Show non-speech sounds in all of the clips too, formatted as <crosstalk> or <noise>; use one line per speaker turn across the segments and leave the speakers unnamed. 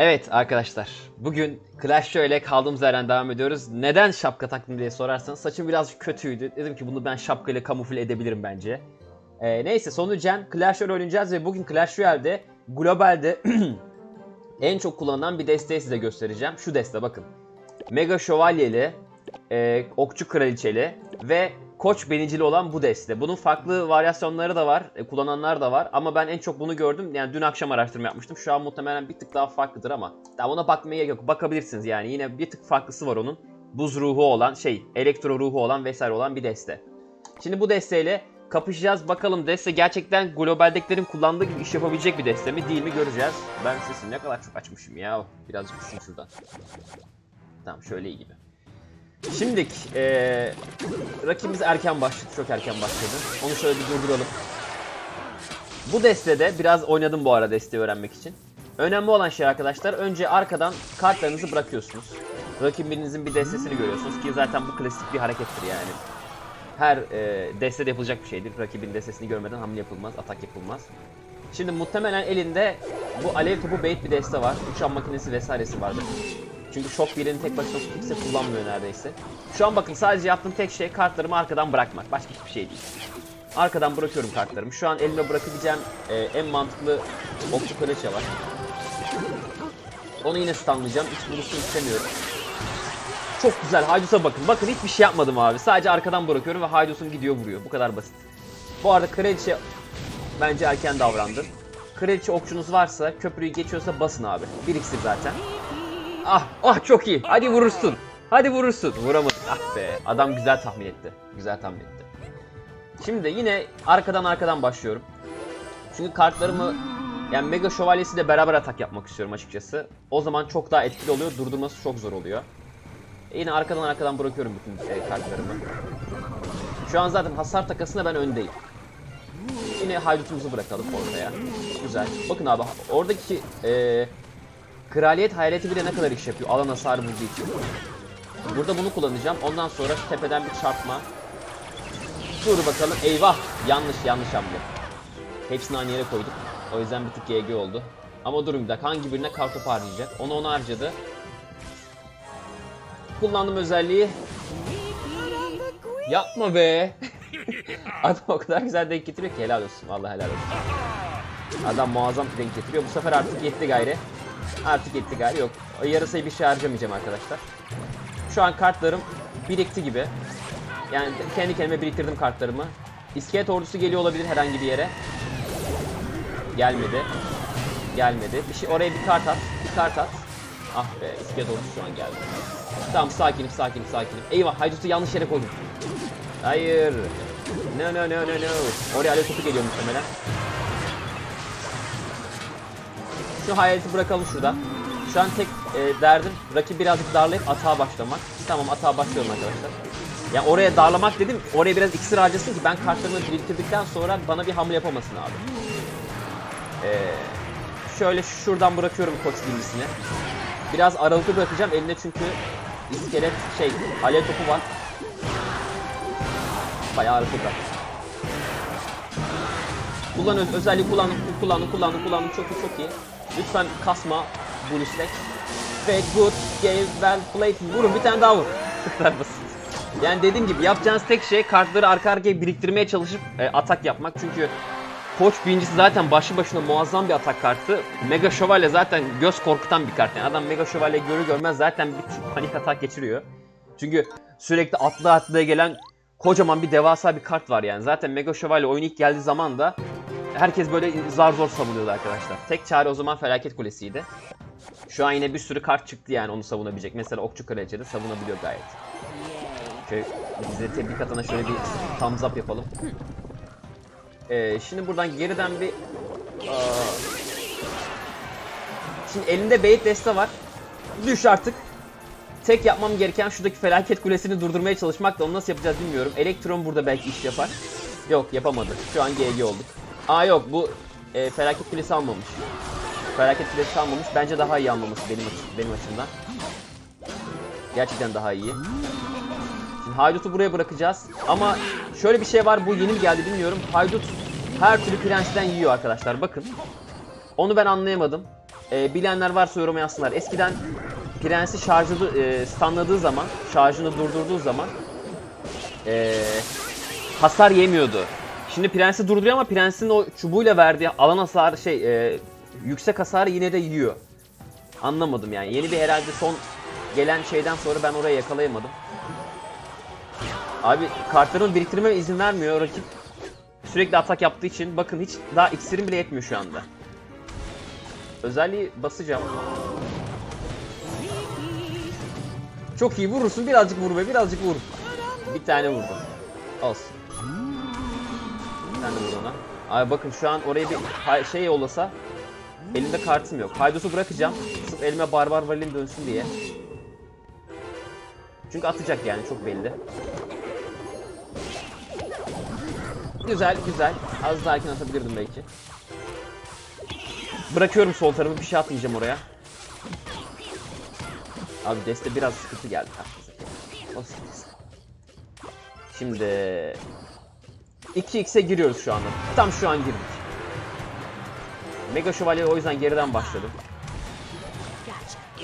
Evet arkadaşlar, bugün Clash Royale kaldığımız yerden devam ediyoruz. Neden şapka taktım diye sorarsanız saçım biraz kötüydü. Dedim ki bunu ben şapkayla kamufle edebilirim bence. Ee, neyse sonu Cem, Clash Royale oynayacağız ve bugün Clash Royale'de globalde <clears throat> en çok kullanılan bir desteği size göstereceğim. Şu deste bakın. Mega Şövalyeli, e, Okçu Kraliçeli ve Koç Benicili olan bu deste. Bunun farklı varyasyonları da var, e, kullananlar da var ama ben en çok bunu gördüm. Yani dün akşam araştırma yapmıştım. Şu an muhtemelen bir tık daha farklıdır ama daha ona bakmaya gerek yok. Bakabilirsiniz yani. Yine bir tık farklısı var onun. Buz ruhu olan, şey, elektro ruhu olan vesaire olan bir deste. Şimdi bu desteyle kapışacağız. Bakalım deste gerçekten globaldekilerin kullandığı gibi iş yapabilecek bir deste mi değil mi göreceğiz. Ben sesini ne kadar çok açmışım ya. Birazcık kısayım şuradan. Tamam şöyle iyi gibi. Şimdilik eee rakibimiz erken başladı. Çok erken başladı. Onu şöyle bir durduralım. Bu destede biraz oynadım bu ara desteği öğrenmek için. Önemli olan şey arkadaşlar önce arkadan kartlarınızı bırakıyorsunuz. Rakibinizin bir destesini görüyorsunuz ki zaten bu klasik bir harekettir yani. Her e, destede yapılacak bir şeydir. Rakibin destesini görmeden hamle yapılmaz, atak yapılmaz. Şimdi muhtemelen elinde bu alev topu bait bir deste var. Uçan makinesi vesairesi vardır. Çünkü şok birini tek başına kimse kullanmıyor neredeyse. Şu an bakın sadece yaptığım tek şey kartlarımı arkadan bırakmak. Başka hiçbir şey değil. Arkadan bırakıyorum kartlarımı. Şu an elime bırakabileceğim e, en mantıklı okçu kraliçe var. Onu yine stunlayacağım. Hiç vuruşunu istemiyorum. Çok güzel. Haydut'a bakın. Bakın hiçbir şey yapmadım abi. Sadece arkadan bırakıyorum ve Haydut'un gidiyor vuruyor. Bu kadar basit. Bu arada kraliçe bence erken davrandı. Kraliçe okçunuz varsa, köprüyü geçiyorsa basın abi. Bir iksir zaten. Ah, ah çok iyi. Hadi vurursun. Hadi vurursun. Vuramadık. Ah be. Adam güzel tahmin etti. Güzel tahmin etti. Şimdi yine arkadan arkadan başlıyorum. Çünkü kartlarımı yani Mega Şövalyesi de beraber atak yapmak istiyorum açıkçası. O zaman çok daha etkili oluyor. Durdurması çok zor oluyor. E yine arkadan arkadan bırakıyorum bütün e, kartlarımı. Şu an zaten hasar takasında ben öndeyim. Yine haydutumuzu bırakalım ortaya. Güzel. Bakın abi oradaki e, kraliyet hayaleti bile ne kadar iş yapıyor alan hasarı vurduğu için. Burada bunu kullanacağım. Ondan sonra şu tepeden bir çarpma. Dur bakalım. Eyvah. Yanlış yanlış hamle. Hepsini aynı yere koyduk. O yüzden bir tık GG oldu. Ama durun bir dakika. Hangi birine kartopu harcayacak? Onu onu harcadı. Kullandığım özelliği. Yapma be. <laughs> Adam o kadar güzel denk getiriyor ki helal olsun. Vallahi helal olsun. Adam muazzam denk getiriyor. Bu sefer artık yetti gayri. Artık gayri. Yok. Yarısayı bir şey harcamayacağım arkadaşlar. Şu an kartlarım birikti gibi. Yani kendi kendime biriktirdim kartlarımı. İskelet ordusu geliyor olabilir herhangi bir yere. Gelmedi. Gelmedi. Bir şey oraya bir kart at. Bir kart at. Ah be iskelet ordusu şu an geldi. Tamam sakinim sakinim sakinim. Eyvah haydutu yanlış yere koydum. Hayır. No no no no no. Oraya alev topu geliyor muhtemelen. Şu hayaleti bırakalım şurada. Şu an tek e, derdim rakip birazcık darlayıp atağa başlamak. Tamam atağa başlıyorum arkadaşlar. Ya oraya darlamak dedim, oraya biraz iksir harcasın ki ben kartlarımı biriktirdikten sonra bana bir hamle yapamasın abi. Ee, şöyle şuradan bırakıyorum koç birisini. Biraz aralıklı bırakacağım elinde çünkü iskelet şey alev topu var. Bayağı aralıklı bırak. Kullanıyorum özelliği kullandım kullandım kullandım kullandım çok iyi çok iyi. Lütfen kasma bu istek. Ve good game well played. Vurun bir tane daha vur. Bu basit. Yani dediğim gibi yapacağınız tek şey kartları arka arkaya biriktirmeye çalışıp e, atak yapmak. Çünkü Koç birincisi zaten başlı başına muazzam bir atak kartı. Mega Şövalye zaten göz korkutan bir kart. Yani adam Mega Şövalye görür görmez zaten bir panik atak geçiriyor. Çünkü sürekli atlı atlıya gelen kocaman bir devasa bir kart var yani. Zaten Mega Şövalye oyun ilk geldiği zaman da herkes böyle zar zor savunuyordu arkadaşlar. Tek çare o zaman Felaket Kulesi'ydi. Şu an yine bir sürü kart çıktı yani onu savunabilecek. Mesela Okçu Kraliçe de savunabiliyor gayet. Şöyle bize tebrik atana şöyle bir thumbs up yapalım. Ee, şimdi buradan geriden bir... Aa, Şimdi elinde bait deste var. Düş artık. Tek yapmam gereken şuradaki felaket kulesini durdurmaya çalışmak da onu nasıl yapacağız bilmiyorum. Elektron burada belki iş yapar. Yok yapamadı. Şu an GG olduk. Aa yok bu e, felaket kulesi almamış. Felaket kulesi almamış. Bence daha iyi almaması benim, açı- benim açımdan. Gerçekten daha iyi. Şimdi Haydut'u buraya bırakacağız. Ama şöyle bir şey var. Bu yeni mi geldi bilmiyorum. Haydut her türlü prensten yiyor arkadaşlar. Bakın. Onu ben anlayamadım. e, bilenler varsa yorum yazsınlar. Eskiden prensi şarjı e, stunladığı zaman, şarjını durdurduğu zaman e, hasar yemiyordu. Şimdi prensi durduruyor ama prensin o çubuğuyla verdiği alan hasarı şey e, yüksek hasarı yine de yiyor. Anlamadım yani. Yeni bir herhalde son gelen şeyden sonra ben orayı yakalayamadım. Abi kartlarımı biriktirmeme izin vermiyor rakip. Sürekli atak yaptığı için bakın hiç daha iksirim bile yetmiyor şu anda. Özelliği basacağım. Çok iyi vurursun birazcık vur be birazcık vur. Bir tane vurdum. Olsun. Bir tane vur bakın şu an oraya bir şey yollasa elimde kartım yok. Haydos'u bırakacağım. Sırf elime barbar valin dönsün diye. Çünkü atacak yani çok belli. Güzel güzel. Az daha erken atabilirdim belki. Bırakıyorum sol tarafı bir şey atmayacağım oraya. Abi deste biraz sıkıntı geldi. Şimdi 2x'e giriyoruz şu anda. Tam şu an girdik. Mega Şövalye o yüzden geriden başladım.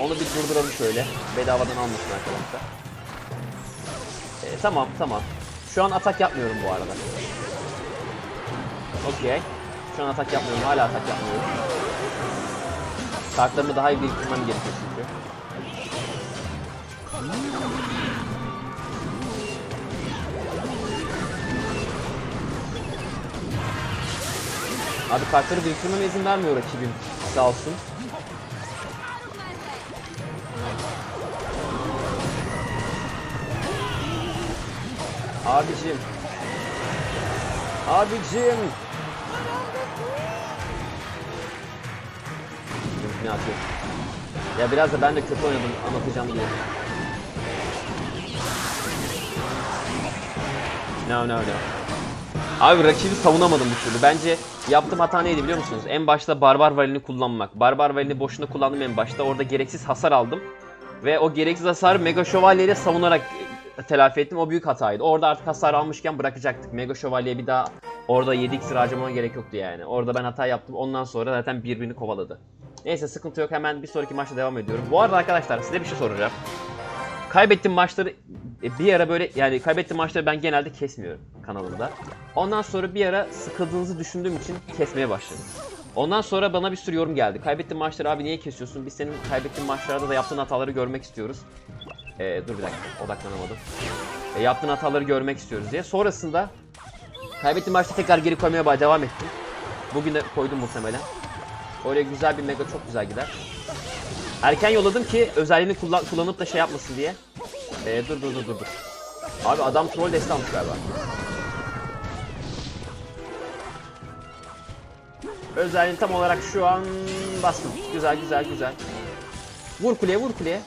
Onu bir durduralım şöyle. Bedavadan almasın arkadaşlar. Ee, tamam tamam. Şu an atak yapmıyorum bu arada. Okey. Şu an atak yapmıyorum. Hala atak yapmıyorum. Kartlarımı daha iyi biriktirmem gerekiyor çünkü. Abi kartları biriktirmeme izin vermiyor rakibim. Sağ olsun. Abicim. Abicim. Ne atıyor? Ya biraz da ben de kötü oynadım anlatacağım diye. No no no. Abi rakibi savunamadım bir türlü. Bence yaptığım hata neydi biliyor musunuz? En başta barbar valini kullanmak. Barbar valini boşuna kullandım en başta. Orada gereksiz hasar aldım. Ve o gereksiz hasarı Mega Şövalye ile savunarak e, telafi ettim. O büyük hataydı. Orada artık hasar almışken bırakacaktık. Mega Şövalye'ye bir daha orada 7 iksir harcamama gerek yoktu yani. Orada ben hata yaptım. Ondan sonra zaten birbirini kovaladı. Neyse sıkıntı yok. Hemen bir sonraki maçta devam ediyorum. Bu arada arkadaşlar size bir şey soracağım. Kaybettiğim maçları e, bir ara böyle yani kaybettiğim maçları ben genelde kesmiyorum kanalımda. Ondan sonra bir ara sıkıldığınızı düşündüğüm için kesmeye başladım. Ondan sonra bana bir sürü yorum geldi. Kaybettiğin maçları abi niye kesiyorsun? Biz senin kaybettiğin maçlarda da yaptığın hataları görmek istiyoruz. Ee, dur bir dakika odaklanamadım. E, yaptığın hataları görmek istiyoruz diye. Sonrasında kaybettiğim maçta tekrar geri koymaya devam ettim. Bugün de koydum muhtemelen. Öyle güzel bir mega çok güzel gider. Erken yolladım ki özelliğini kullan kullanıp da şey yapmasın diye. Ee, dur dur dur dur dur. Abi adam troll deste almış galiba. Özelliğini tam olarak şu an bastım. Güzel güzel güzel. Vur kuleye vur kuleye.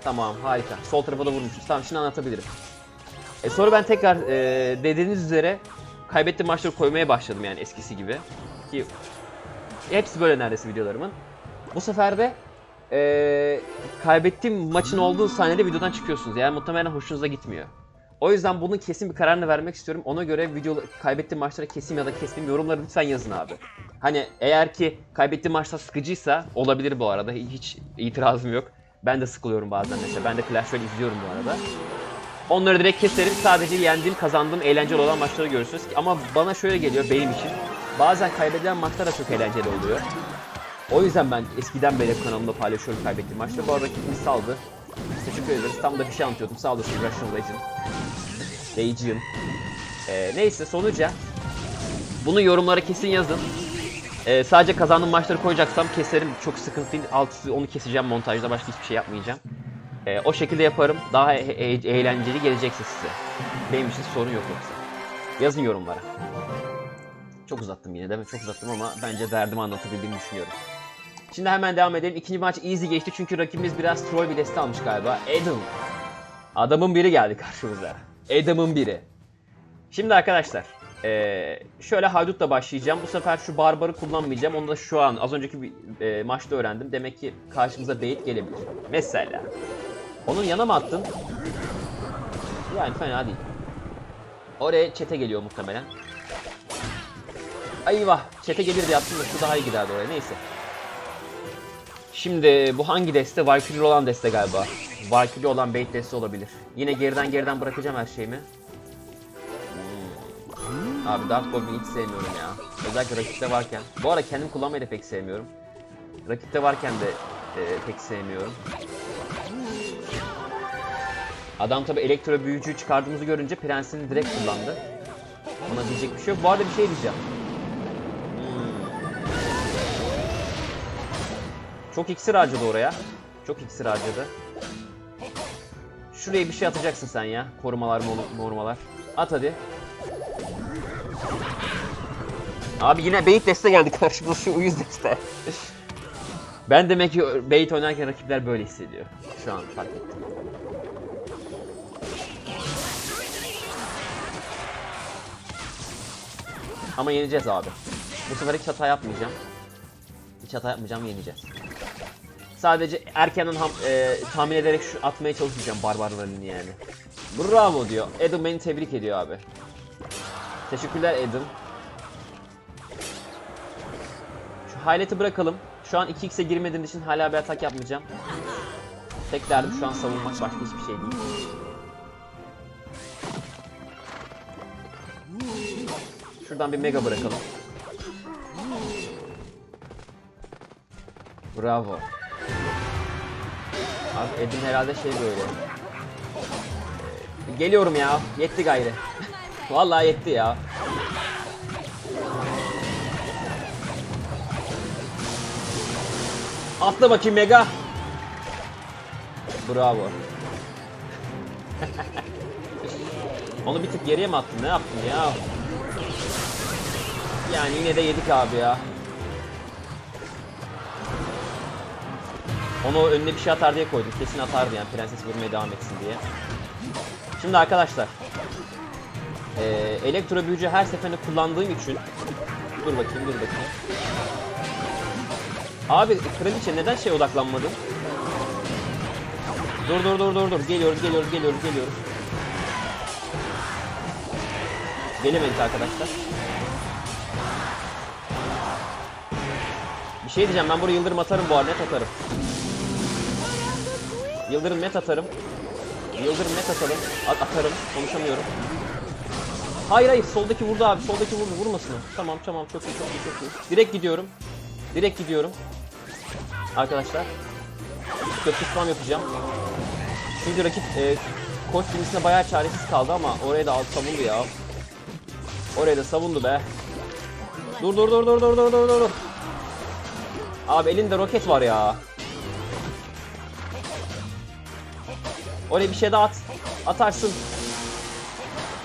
Tamam harika. Sol tarafa da vurmuşuz. Tamam şimdi anlatabilirim. E sonra ben tekrar e, dediğiniz üzere kaybettiğim maçları koymaya başladım yani eskisi gibi. Ki hepsi böyle neredeyse videolarımın. Bu sefer de e, kaybettiğim maçın olduğu sahnede videodan çıkıyorsunuz. Yani muhtemelen hoşunuza gitmiyor. O yüzden bunun kesin bir kararını vermek istiyorum. Ona göre video kaybettiğim maçlara kesim ya da kesmeyeyim yorumları lütfen yazın abi. Hani eğer ki kaybettiğim maçta sıkıcıysa olabilir bu arada. Hiç itirazım yok. Ben de sıkılıyorum bazen mesela. Ben de Clash Royale izliyorum bu arada. Onları direkt keserim. Sadece yendiğim, kazandığım, eğlenceli olan maçları görürsünüz. Ama bana şöyle geliyor benim için. Bazen kaybedilen maçlar da çok eğlenceli oluyor. O yüzden ben eskiden beri kanalımda paylaşıyorum kaybettiğim maçları. Bu arada rakibimiz saldı. Teşekkür ederiz. Tam da bir şey anlatıyordum. Sağ olasın Russian Legend. Legend. Ee, neyse sonuca bunu yorumlara kesin yazın. Ee, sadece kazandığım maçları koyacaksam keserim. Çok sıkıntı değil. Alt onu keseceğim montajda. Başka hiçbir şey yapmayacağım. Ee, o şekilde yaparım. Daha e- e- eğlenceli gelecekse size. Benim için sorun yok yoksa. Yazın yorumlara. Çok uzattım yine mi? Çok uzattım ama bence derdimi anlatabildiğimi düşünüyorum. Şimdi hemen devam edelim. İkinci maç easy geçti çünkü rakibimiz biraz troll bir deste almış galiba. Adam. Adamın biri geldi karşımıza. Adam'ın biri. Şimdi arkadaşlar. eee, şöyle haydutla başlayacağım. Bu sefer şu barbarı kullanmayacağım. Onu da şu an az önceki bir eee, maçta öğrendim. Demek ki karşımıza bait gelebilir. Mesela. Onun yana mı attın? Yani fena değil. Oraya çete geliyor muhtemelen. Eyvah. Çete gelir diye attım da şu daha iyi giderdi oraya. Neyse. Şimdi bu hangi deste? Valkyrie olan deste galiba. Valkyrie olan bait deste olabilir. Yine geriden geriden bırakacağım her şeyimi. Hmm. Abi Dark Goblin'i hiç sevmiyorum ya. Özellikle rakipte varken. Bu arada kendim kullanmayı da pek sevmiyorum. Rakipte varken de e, pek sevmiyorum. Adam tabi elektro büyücüyü çıkardığımızı görünce prensini direkt kullandı. Ona diyecek bir şey yok. Bu arada bir şey diyeceğim. Çok iksir harcadı oraya. Çok iksir harcadı. Şuraya bir şey atacaksın sen ya. Korumalar, mor- morumalar. At hadi. Abi yine bait deste geldi karşımıza şu uyuz deste. ben demek ki bait oynarken rakipler böyle hissediyor. Şu an fark ettim. Ama yeneceğiz abi. Bu sefer hiç hata yapmayacağım. Hiç hata yapmayacağım, yeneceğiz. Sadece erkenden ham, e, tahmin ederek şu atmaya çalışacağım barbarlarını yani. Bravo diyor. Adam beni tebrik ediyor abi. Teşekkürler Adam. Şu highlight'ı bırakalım. Şu an 2x'e girmediğim için hala bir atak yapmayacağım. Tek derdim şu an savunmak başka hiçbir şey değil. Şuradan bir mega bırakalım. Bravo. Abi Edim herhalde şey böyle. Geliyorum ya. Yetti gayrı. <laughs> Vallahi yetti ya. Atla bakayım Mega. Bravo. <laughs> Onu bir tık geriye mi attın? Ne yaptın ya? Yani yine de yedik abi ya. Onu önüne bir şey atar diye koydum. Kesin atardı yani prenses vurmaya devam etsin diye. Şimdi arkadaşlar. Eee elektro büyücü her seferinde kullandığım için Dur bakayım dur bakayım. Abi kraliçe neden şey odaklanmadın? Dur dur dur dur dur. Geliyoruz geliyoruz geliyoruz geliyoruz. Gelemedik arkadaşlar. Bir şey diyeceğim ben buraya yıldırım atarım bu arada atarım. Yıldırım net atarım. Yıldırım net atarım. At atarım. Konuşamıyorum. Hayır hayır soldaki vurdu abi. Soldaki vurdu. Vurmasın. Tamam tamam çok iyi çok iyi çok iyi. Direkt gidiyorum. Direkt gidiyorum. Arkadaşlar. Köprü spam yapacağım. Çünkü rakip e, koç birisine bayağı çaresiz kaldı ama oraya da alt savundu ya. Oraya da savundu be. Dur dur dur dur dur dur dur dur. Abi elinde roket var ya. Oraya bir şey daha at. Atarsın.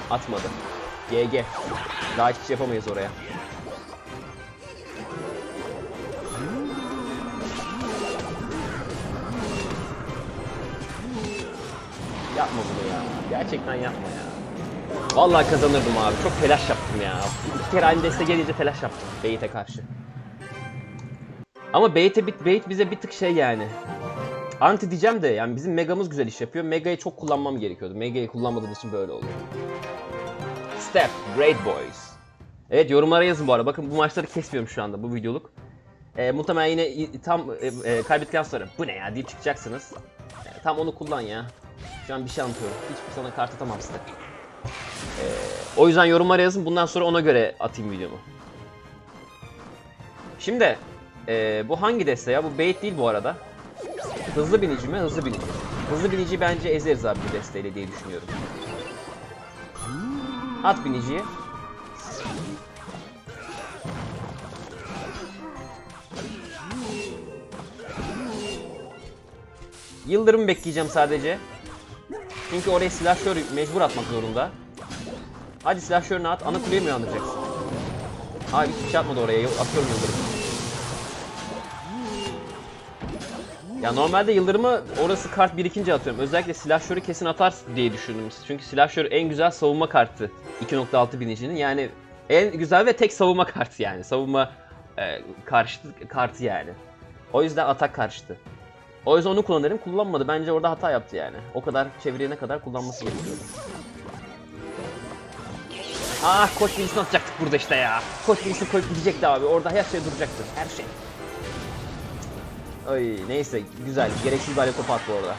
Atmadı. GG. Daha hiçbir şey yapamayız oraya. Yapma bunu ya. Gerçekten yapma ya. Vallahi kazanırdım abi. Çok telaş yaptım ya. İki kere aynı deste gelince telaş yaptım Beyit'e karşı. Ama Beyt'e Beyt bize bir tık şey yani. Anti diyeceğim de yani bizim Mega'mız güzel iş yapıyor. Mega'yı çok kullanmam gerekiyordu. Mega'yı kullanmadığım için böyle oluyor. Step, Great Boys. Evet yorumlara yazın bu arada. Bakın bu maçları kesmiyorum şu anda bu videoluk. Ee, muhtemelen yine tam e, e, kaybettikten sonra bu ne ya deyip çıkacaksınız. E, tam onu kullan ya. Şu an bir şey anlatıyorum. Hiçbir sana kart atamam size. Ee, o yüzden yorumlara yazın. Bundan sonra ona göre atayım videomu. Şimdi e, bu hangi deste ya? Bu bait değil bu arada. Hızlı binici mi? Hızlı binici. Hızlı binici bence ezeriz abi bu desteyle diye düşünüyorum. At biniciyi. Yıldırım bekleyeceğim sadece. Çünkü oraya silahşör mecbur atmak zorunda. Hadi silahşörünü at. Ana kuleyi mi uyandıracaksın? Abi hiçbir şey atmadı oraya. Atıyorum yıldırım. Ya normalde yıldırımı orası kart birikince atıyorum. Özellikle silahşörü kesin atar diye düşündüm. Çünkü silahşör en güzel savunma kartı 2.6 binicinin. Yani en güzel ve tek savunma kartı yani. Savunma e, karşıtı kartı yani. O yüzden atak karşıtı. O yüzden onu kullanırım. Kullanmadı. Bence orada hata yaptı yani. O kadar çevirene kadar kullanması gerekiyordu. Ah koç birisini atacaktık burada işte ya. Koç birisini koyup gidecekti abi. Orada her şey duracaktı. Her şey. Ay neyse güzel. Gereksiz bir alev attı orada.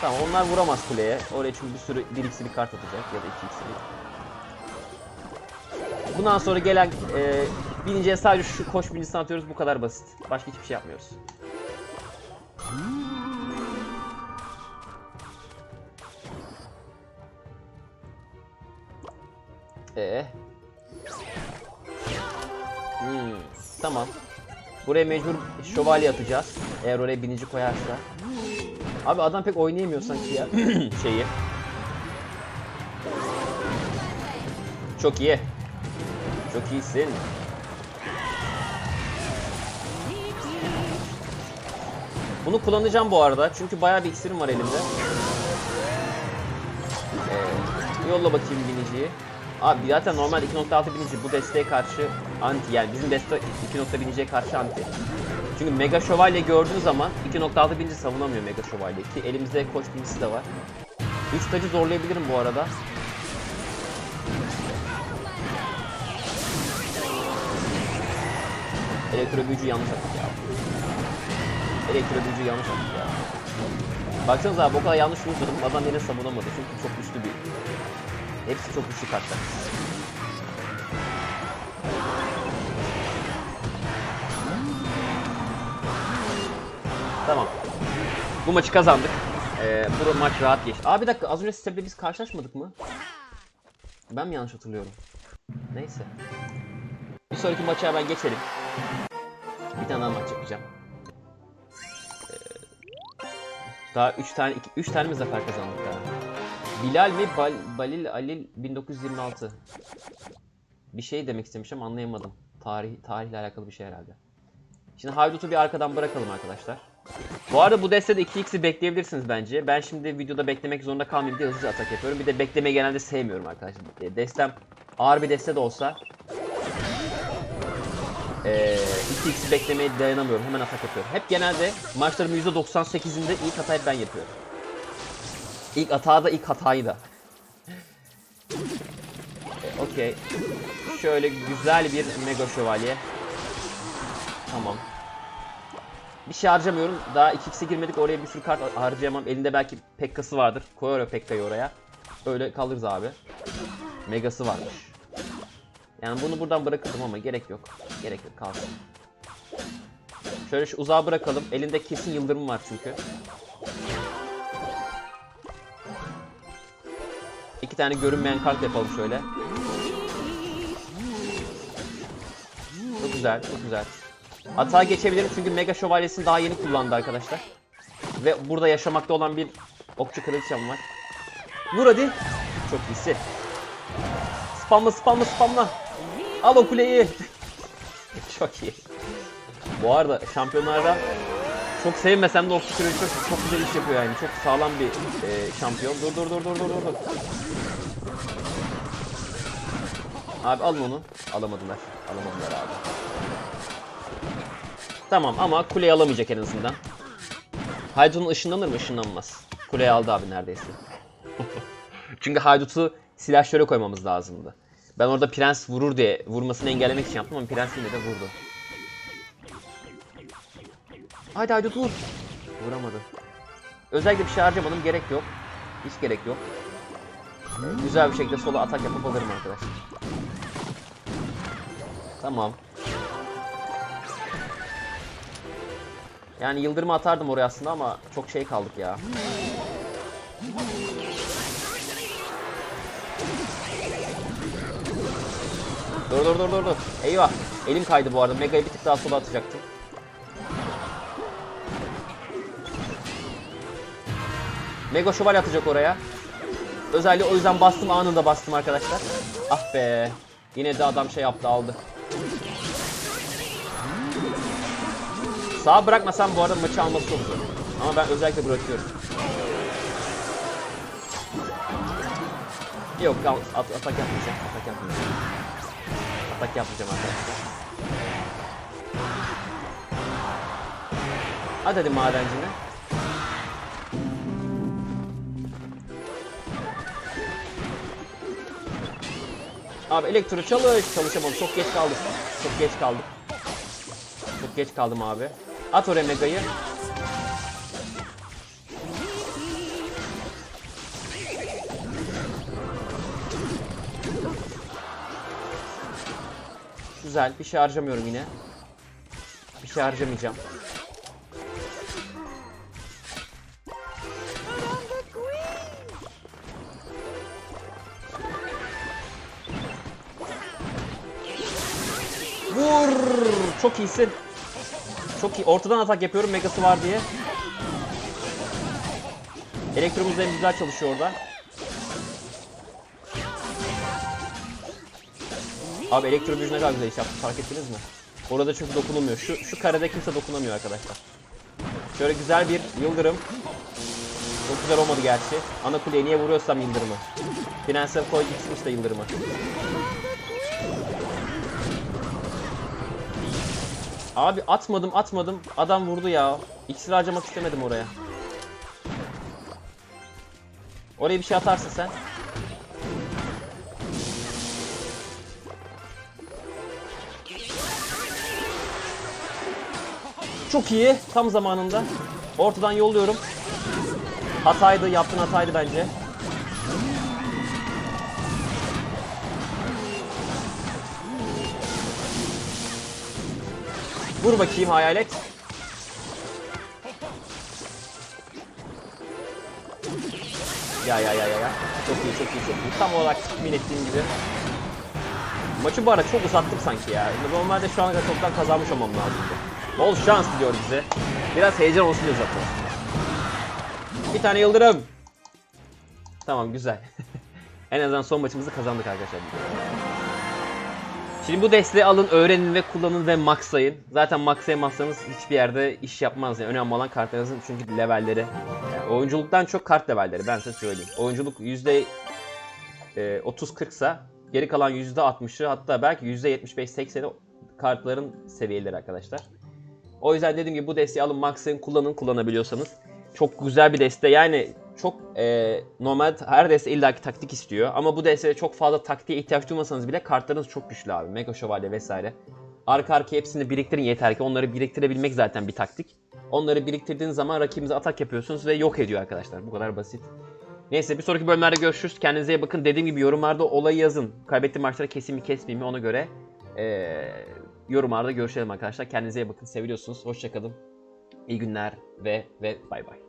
Tamam onlar vuramaz kuleye. Oraya çünkü bir sürü bir iksirli kart atacak ya da iki iksirli. Bundan sonra gelen e, bininciye sadece şu koş birincisini atıyoruz bu kadar basit. Başka hiçbir şey yapmıyoruz. Ee. Hmm, tamam. Buraya mecbur şövalye atacağız. Eğer oraya binici koyarsa. Abi adam pek oynayamıyor sanki ya <clears throat> şeyi. Çok iyi. Çok iyisin. Bunu kullanacağım bu arada çünkü bayağı bir iksirim var elimde. Ee, yolla bakayım biniciyi. Abi zaten normal 2.6 binici bu desteğe karşı anti yani bizim deste 2.0 biniciye karşı anti. Çünkü Mega Şövalye gördüğün zaman 2.6 binici savunamıyor Mega Şövalye ki elimizde koç binicisi de var. 3 tacı zorlayabilirim bu arada. Elektro büyücü yanlış attık ya. Elektro büyücü yanlış attık ya. Baksanıza abi o kadar yanlış vurdum adam yine savunamadı çünkü çok güçlü bir Hepsi çok güçlü kartlar. Tamam. Bu maçı kazandık. Ee, bu maç rahat geçti. Abi bir dakika az önce Step'le biz karşılaşmadık mı? Ben mi yanlış hatırlıyorum? Neyse. Bir sonraki maça hemen geçelim. Bir tane daha maç yapacağım. Ee, daha 3 tane 3 tane mi zafer kazandık daha? Bilal mi? Bal, Balil Alil 1926. Bir şey demek istemişim anlayamadım. Tarih tarihle alakalı bir şey herhalde. Şimdi Haydut'u bir arkadan bırakalım arkadaşlar. Bu arada bu destede 2x'i bekleyebilirsiniz bence. Ben şimdi videoda beklemek zorunda kalmayayım diye hızlıca atak yapıyorum. Bir de beklemeyi genelde sevmiyorum arkadaşlar. E, Destem ağır bir deste de olsa e, 2x'i beklemeye dayanamıyorum. Hemen atak yapıyorum. Hep genelde maçlarımın %98'inde ilk hatayı ben yapıyorum. İlk hata da ilk hatayı da. E, Okey. Şöyle güzel bir mega şövalye. Tamam. Bir şey harcamıyorum. Daha 2x'e girmedik. Oraya bir sürü kart harcayamam. Elinde belki Pekka'sı vardır. Koyar o Pekka'yı oraya. Öyle kalırız abi. Megası varmış. Yani bunu buradan bırakırdım ama gerek yok. Gerek yok kalsın. Şöyle şu uzağa bırakalım. Elinde kesin yıldırım var çünkü. İki tane görünmeyen kart yapalım şöyle. Çok güzel, çok güzel. Atağa geçebilirim çünkü Mega Şövalyesini daha yeni kullandı arkadaşlar. Ve burada yaşamakta olan bir okçu kraliçem var. Vur hadi. Çok iyisi. Spamla spamla spamla. Al o kuleyi. <laughs> çok iyi. Bu arada şampiyonlarda çok sevmesem de kraliçe çok, çok güzel iş yapıyor yani. Çok sağlam bir e, şampiyon. Dur dur dur dur dur dur. Abi alın onu. Alamadılar. Alamadılar abi. Tamam ama kuleyi alamayacak en azından. Haydut'un ışınlanır mı? Işınlanmaz. Kuleyi aldı abi neredeyse. <laughs> Çünkü Haydut'u silahşöre koymamız lazımdı. Ben orada prens vurur diye vurmasını engellemek için yaptım ama prens yine de vurdu. Haydi Haydut vur. Vuramadı. Özellikle bir şey harcamadım. Gerek yok. Hiç gerek yok. Güzel bir şekilde sola atak yapıp alırım arkadaşlar. Tamam. Yani yıldırımı atardım oraya aslında ama çok şey kaldık ya. Dur dur dur dur dur. Eyvah. Elim kaydı bu arada. Mega'yı bir tık daha sola atacaktım. Mega şövalye atacak oraya. Özellikle o yüzden bastım anında bastım arkadaşlar. Ah be. Yine de adam şey yaptı aldı. Sağ bırakmasam bu arada maçı alması çok zor. Ama ben özellikle bırakıyorum. Yok at, atak yapmayacağım. Atak yapmayacağım. Atak yapmayacağım arkadaşlar. Hadi hadi madencine. Abi elektro çalış. Çalışamadım. Çok geç kaldık. Çok geç kaldık. Çok geç kaldım abi. At oraya Mega'yı. Güzel. Bir şey harcamıyorum yine. Bir şey harcamayacağım. Çok iyisin. Çok iyi. Ortadan atak yapıyorum Megası var diye. Elektromuz da güzel çalışıyor orada. Abi elektro büyücü ne kadar güzel iş yaptı fark ettiniz mi? Orada çünkü dokunulmuyor. Şu, şu karede kimse dokunamıyor arkadaşlar. Şöyle güzel bir yıldırım. Çok güzel olmadı gerçi. Ana kuleye niye vuruyorsam yıldırımı. Finansal koy gitsin işte yıldırımı. Abi atmadım atmadım. Adam vurdu ya. İksir harcamak istemedim oraya. Oraya bir şey atarsın sen. Çok iyi. Tam zamanında. Ortadan yolluyorum. Hataydı. Yaptığın hataydı bence. Vur bakayım hayalet. Ya ya ya ya ya. Çok iyi çok iyi çok iyi. Tam olarak tahmin ettiğim gibi. Maçı bu arada çok uzattım sanki ya. Normalde şu ana kadar çoktan kazanmış olmam lazımdı. Bol şans diliyor bize. Biraz heyecan olsun diye uzattım. Bir tane yıldırım. Tamam güzel. <laughs> en azından son maçımızı kazandık arkadaşlar. Şimdi bu desteği alın, öğrenin ve kullanın ve maxlayın. Zaten maxlayamazsanız hiçbir yerde iş yapmaz. Yani önemli olan kartlarınızın çünkü levelleri. Yani oyunculuktan çok kart levelleri ben size söyleyeyim. Oyunculuk yüzde e, 30-40 ise geri kalan yüzde 60'ı hatta belki yüzde 75-80'i kartların seviyeleri arkadaşlar. O yüzden dediğim gibi bu desteği alın, maxlayın, kullanın kullanabiliyorsanız. Çok güzel bir deste. Yani çok e, normal her deste illaki taktik istiyor. Ama bu destede çok fazla taktiğe ihtiyaç duymasanız bile kartlarınız çok güçlü abi. Mega Şövalye vesaire. Arka arkaya hepsini biriktirin yeter ki onları biriktirebilmek zaten bir taktik. Onları biriktirdiğiniz zaman rakibinize atak yapıyorsunuz ve yok ediyor arkadaşlar. Bu kadar basit. Neyse bir sonraki bölümlerde görüşürüz. Kendinize iyi bakın. Dediğim gibi yorumlarda olayı yazın. Kaybettiğim maçları keseyim mi kesmeyeyim mi ona göre e, yorumlarda görüşelim arkadaşlar. Kendinize iyi bakın. Seviyorsunuz. Hoşçakalın. İyi günler ve ve bay bay.